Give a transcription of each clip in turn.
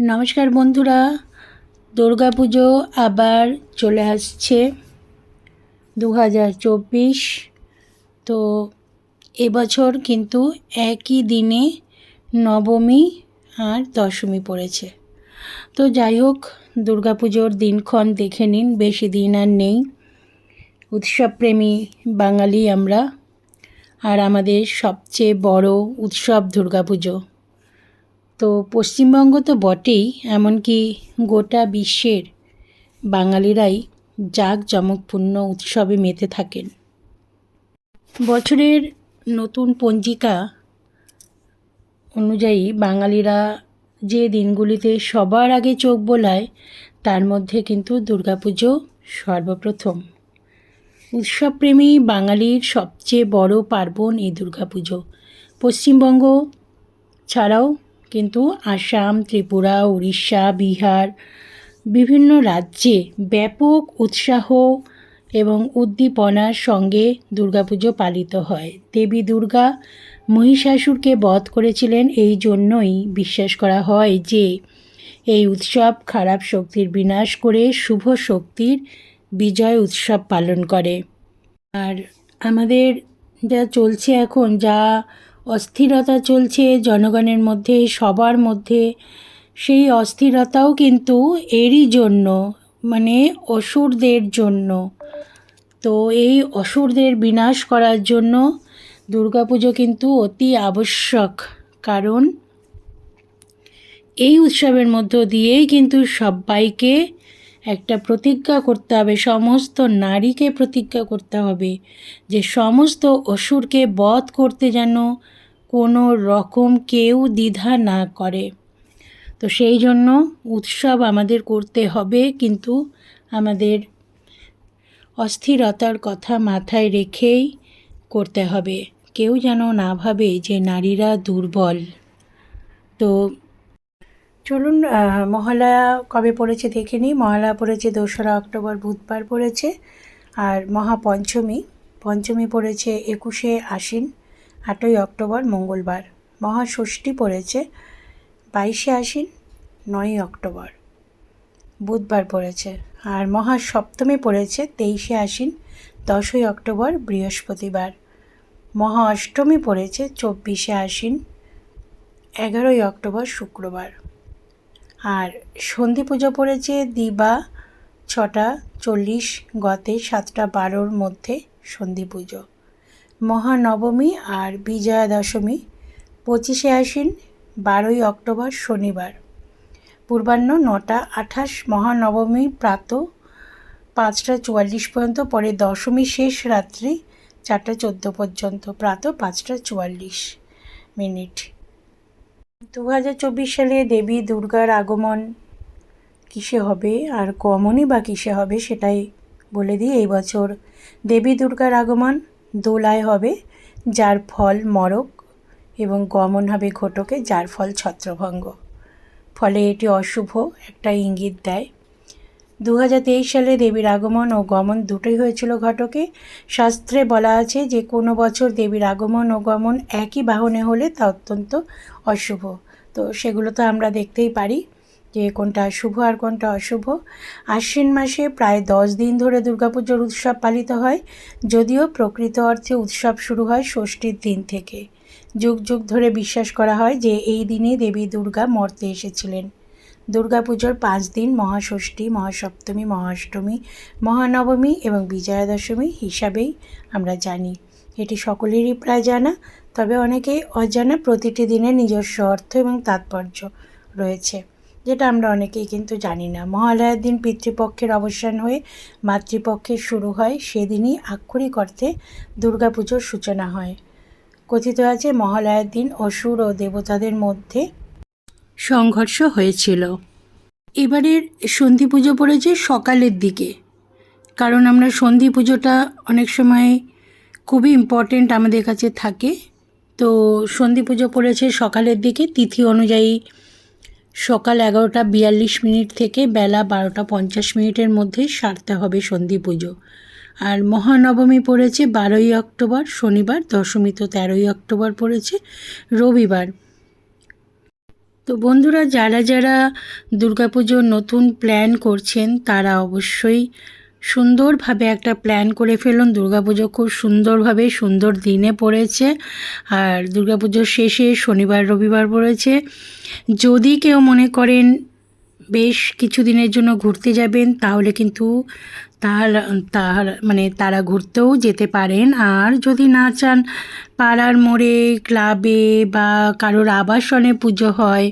নমস্কার বন্ধুরা দুর্গা পুজো আবার চলে আসছে দু হাজার চব্বিশ। তো এবছর কিন্তু একই দিনে নবমী আর দশমী পড়েছে। তো যাই হোক, দুর্গাপুজোর দিনক্ষণ দেখে নিন, বেশি দিন আর নেই। উৎসবপ্রেমী বাঙালি আমরা। আর আমাদের সবচেয়ে বড় উৎসব দুর্গাপুজো। তো পশ্চিমবঙ্গ তো বটেই, এমনকি গোটা বিশ্বের বাঙালিরাই জাঁকজমকপূর্ণ উৎসবে মেতে থাকেন। বছরের নতুন পঞ্জিকা অনুযায়ী বাঙালিরা যে দিনগুলিতে সবার আগে চোখ বোলায়, তার মধ্যে কিন্তু দুর্গাপুজো সর্বপ্রথম। উৎসবপ্রেমী বাঙালির সবচেয়ে বড় পার্বণ এই দুর্গাপুজো। পশ্চিমবঙ্গ ছাড়াও কিন্তু আসাম, ত্রিপুরা, উড়িষ্যা, বিহার বিভিন্ন রাজ্যে ব্যাপক উৎসাহ এবং উদ্দীপনার সঙ্গে দুর্গাপুজো পালিত হয়। দেবী দুর্গা মহিষাসুরকে বধ করেছিলেন এই জন্যই বিশ্বাস করা হয় যে, এই উৎসব খারাপ শক্তির বিনাশ করে শুভ শক্তির বিজয় উৎসব পালন করে। আর আমাদের যা চলছে এখন, যা অস্থিরতা চলছে, জনগণের মধ্যে, সবার মধ্যে। সেই অস্থিরতাও কিন্তু এরই জন্য মানে অসুরদের জন্য। তো এই অসুরদের বিনাশ করার জন্য দুর্গাপুজো কিন্তু অতি আবশ্যক। কারণ এই উৎসবের মধ্য দিয়েই কিন্তু সবাইকে একটা প্রতিজ্ঞা করতে হবে, সমস্ত নারীকে প্রতিজ্ঞা করতে হবে যে সমস্ত অসুরকে বধ করতে যেন কোনো রকম কেউ দ্বিধা না করে। তো সেই জন্য উৎসব আমাদের করতে হবে, কিন্তু আমাদের অস্থিরতার কথা মাথায় রেখেই করতে হবে। কেউ যেন না ভাবে যে নারীরা দুর্বল। তো চলুন মহালয়া কবে পড়েছে দেখে নিই। মহালয়া পড়েছে দোসরা অক্টোবর, বুধবার পড়েছে। আর মহাপঞ্চমী, পঞ্চমী পড়েছে একুশে আশ্বিন, আটই অক্টোবর, মঙ্গলবার। মহাষষ্ঠী পড়েছে বাইশে আশ্বিন, নয়ই অক্টোবর, বুধবার পড়েছে। আর মহাসপ্তমী পড়েছে তেইশে আশ্বিন, দশই অক্টোবর, বৃহস্পতিবার। মহা অষ্টমী পড়েছে চব্বিশে আশ্বিন, এগারোই অক্টোবর, শুক্রবার। আর সন্ধি পুজো পড়েছে দিবা ছটা চল্লিশ গতে সাতটা বারোর মধ্যে সন্ধি পুজো। মহানবমী আর বিজয়া দশমী পঁচিশে আশ্বিন, বারোই অক্টোবর শনিবার। পূর্বাহ্ন নটা আঠাশ মহানবমী প্রাত পাঁচটা চুয়াল্লিশ পর্যন্ত, পরে দশমী শেষ রাত্রি চারটা চোদ্দ পর্যন্ত, প্রাত পাঁচটা চুয়াল্লিশ মিনিট। দু হাজার চব্বিশ সালে দেবী দুর্গার আগমন। কিসে হবে? আর কমনই বা কিসে হবে সেটাই বলে দিই এই বছর। দেবী দুর্গার আগমন দোলায় হবে, যার ফল মরক এবং গমন হবে ঘটকে, যার ফল ছত্রভঙ্গ। ফলে এটি অশুভ একটা ইঙ্গিত দেয়। দু হাজার তেইশ সালে দেবীর আগমন ও গমন দুটোই হয়েছিল ঘটকে। শাস্ত্রে বলা আছে যে, কোনো বছর দেবীর আগমন ও গমন একই বাহনে হলে তা অত্যন্ত অশুভ। তো সেগুলো তো আমরা দেখতেই পারি যে, কোনটা শুভ আর কোনটা অশুভ। আশ্বিন মাসে প্রায় দশ দিন ধরে দুর্গাপুজোর উৎসব পালিত হয়। যদিও প্রকৃত অর্থে উৎসব শুরু হয় ষষ্ঠীর দিন থেকে। যুগ যুগ ধরে বিশ্বাস করা হয় যে, এই দিনে দেবী দুর্গা মর্তে এসেছিলেন। দুর্গাপুজোর পাঁচ দিন মহাষষ্ঠী, মহাসপ্তমী, মহাষ্টমী, মহানবমী এবং বিজয়া দশমী হিসাবেই আমরা জানি। এটি সকলেরই প্রায় জানা, তবে অনেকেই অজানা প্রতিটি দিনের নিজস্ব অর্থ এবং তাৎপর্য রয়েছে, যেটা আমরা অনেকেই কিন্তু জানি না। মহালয়ার দিন পিতৃপক্ষের অবসান হয়ে মাতৃপক্ষের শুরু হয়, সেদিনই আক্ষরিক অর্থে দুর্গাপুজোর সূচনা হয়। কথিত আছে, মহালয়ার দিন অসুর ও দেবতাদের মধ্যে সংঘর্ষ হয়েছিল। এবারের সন্ধি পুজো পড়েছে সকালের দিকে। কারণ আমরা সন্ধি পুজোটা অনেক সময় খুবই ইম্পর্টেন্ট আমাদের কাছে থাকে। তো সন্ধি পুজো পড়েছে সকালের দিকে। তিথি অনুযায়ী সকাল এগারোটা বিয়াল্লিশ মিনিট থেকে বেলা বারোটা পঞ্চাশ মিনিটের মধ্যে সারতে হবে সন্ধি পুজো। আর মহানবমী পড়েছে বারোই অক্টোবর, শনিবার, দশমী তো তেরোই অক্টোবর পড়েছে। রবিবার তো বন্ধুরা, যারা যারা দুর্গাপুজোর নতুন প্ল্যান করছেন, তারা অবশ্যই সুন্দরভাবে একটা প্ল্যান করে ফেলুন। দুর্গাপুজো খুব সুন্দরভাবে সুন্দর দিনে পড়েছে। আর দুর্গাপুজোর শেষে শনিবার, রবিবার পড়েছে। যদি কেউ মনে করেন বেশ কিছু দিনের জন্য ঘুরতে যাবেন, তাহলে কিন্তু তার তার মানে তারা ঘুরতেও যেতে পারেন। আর যদি না চান, পাড়ার মোড়ে, ক্লাবে বা কারোর আবাসনে পুজো হয়,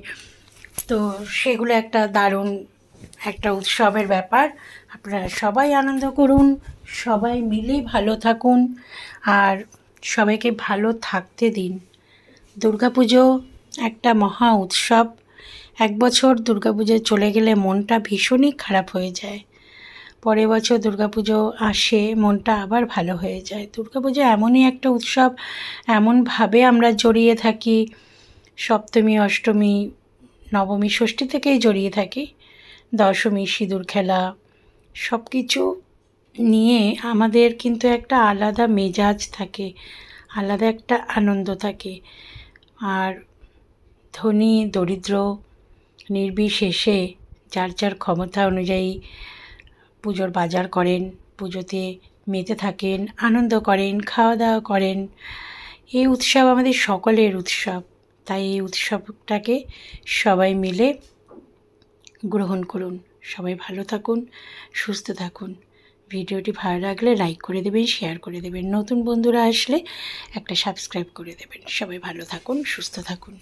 তো সেগুলো একটা দারুণ একটা উৎসবের ব্যাপার। আপনারা সবাই আনন্দ করুন, সবাই মিলে ভালো থাকুন, আর সবাইকে ভালো থাকতে দিন। দুর্গাপুজো একটা মহা উৎসব। এক বছর দুর্গাপুজো চলে গেলে মনটা ভীষণই খারাপ হয়ে যায়। পরের বছর দুর্গাপুজো আসে, মনটা আবার ভালো হয়ে যায়। দুর্গাপুজো এমনই একটা উৎসব, এমনভাবে আমরা জড়িয়ে থাকি। সপ্তমী, অষ্টমী, নবমী, ষষ্ঠী থেকেই জড়িয়ে থাকি। দশমী, সিঁদুর খেলা সব কিছু নিয়ে আমাদের কিন্তু একটা আলাদা মেজাজ থাকে, আলাদা একটা আনন্দ থাকে। আর ধনী, দরিদ্র, নির্বিশেষে যার যার ক্ষমতা অনুযায়ী পুজোর বাজার করেন, পুজোতে মেতে থাকেন, আনন্দ করেন খাওয়া দাওয়া করেন। এই উৎসব আমাদের সকলের উৎসব। তাই এই উৎসবটাকে সবাই মিলে গ্রহণ করুন। সবাই ভালো থাকুন, সুস্থ থাকুন। ভিডিওটি ভালো লাগলে লাইক করে দেবেন, শেয়ার করে দেবেন। নতুন বন্ধুরা আসলে একটা সাবস্ক্রাইব করে দেবেন। সবাই ভালো থাকুন, সুস্থ থাকুন।